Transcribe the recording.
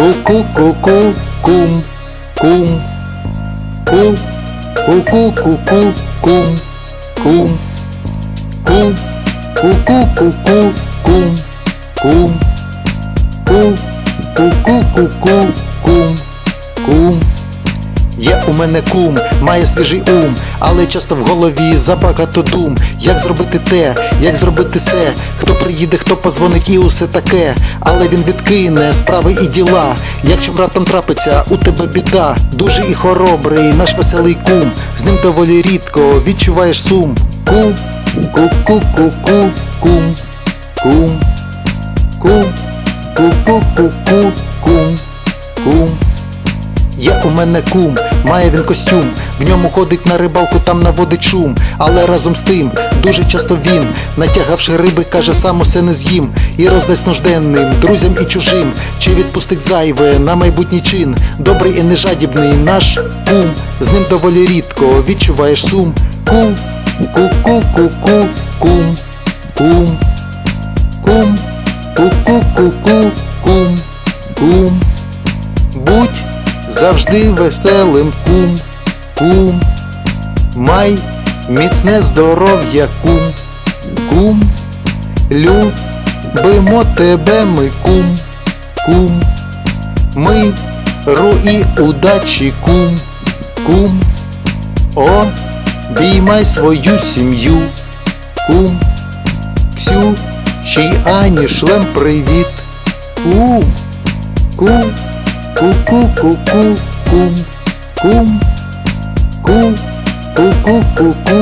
Ку-ку-ку-ку, кум, кум, ку, ку-ку-ку-ку, кум, кум, кум, ку-ку-ку-ку, кум, кум, ку, ку-ку-ку-ку, кум, кум. Є у мене кум, має свіжий ум, але часто в голові забагато дум. Як зробити те, як зробити се, хто приїде, хто позвонить і усе таке. Але він відкине справи і діла. Якщо братом трапиться, у тебе біда. Дуже і хоробрий, наш веселий кум. З ним доволі рідко відчуваєш сум. Кум, ку-ку-ку-ку, кум, кум, кум, ку-ку-ку-ку, кум, кум. Є у мене кум, має він костюм, в ньому ходить на рибалку, там наводить шум. Але разом з тим, дуже часто він, натягавши риби, каже, сам усе не з'їм. І роздасть нужденним, друзям і чужим, чи відпустить зайве на майбутній чин. Добрий і нежадібний наш кум, з ним доволі рідко відчуваєш сум. Кум, ку-ку-ку-ку, кум, кум, кум, ку-ку-ку-ку, кум, кум. Завжди веселим кум, кум, май міцне здоров'я кум, кум, любимо тебе ми кум, кум, ми і удачі кум, кум, обіймай свою сім'ю, кум, Ксю, ще й Ані шлем привіт, кум, кум. Ку-ку-ку-ку, кум, кум, ку, ку-ку-ку-ку,